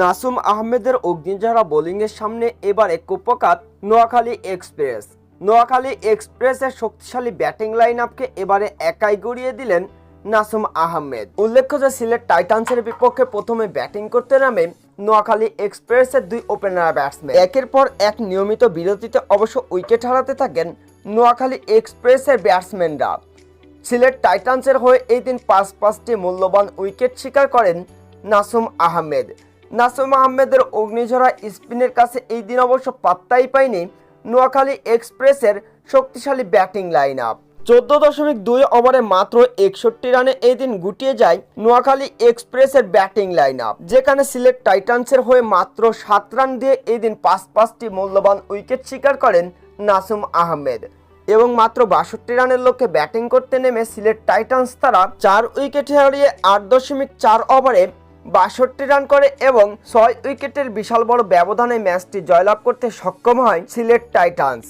নাসুম আহমেদের অগ্নিঝরা বোলিংয়ের সামনে এবারে কুপকাত নোয়াখালী এক্সপ্রেস। নোয়াখালী এক্সপ্রেসের শক্তিশালী ব্যাটিং লাইন আপকে এবারে একাই গড়িয়ে দিলেন নাসুম আহমেদ। উল্লেখ্য যে, সিলেট টাইটান্সের বিপক্ষে প্রথমে ব্যাটিং করতে নামে নোয়াখালী এক্সপ্রেসের দুই ওপেনার ব্যাটসম্যান একের পর এক নিয়মিত বিরতিতে অবশ্য উইকেট হারাতে থাকেন নোয়াখালী এক্সপ্রেসের ব্যাটসম্যানরা সিলেট টাইটান্সের হয়ে এই দিন পাঁচ পাঁচটি মূল্যবান উইকেট শিকার করেন নাসুম আহমেদ। নাসুম আহমেদের অগ্নিঝরা স্পিনের কাছে এই দিন অবশ্য পাত্তাই পায়নি নোয়াখালী এক্সপ্রেসের শক্তিশালী ব্যাটিং লাইন আপ চোদ্দ দশমিক দুই ওভারে মাত্র একষট্টি রানে এই দিন গুটিয়ে যায় নোয়াখালী এক্সপ্রেসের ব্যাটিং লাইন আপ যেখানে সিলেট টাইটান্সের হয়ে মাত্র সাত রান দিয়ে এই দিন পাঁচ পাঁচটি মূল্যবান উইকেট শিকার করেন নাসুম আহমেদ এবং মাত্র বাষট্টি রানের লক্ষ্যে ব্যাটিং করতে নেমে সিলেট টাইটান্স তারা চার উইকেট হারিয়ে আট দশমিক চার ওভারে বাষট্টি রান করে এবং ছয় উইকেটের বিশাল বড় ব্যবধানে ম্যাচটি জয়লাভ করতে সক্ষম হয় সিলেট টাইটান্স।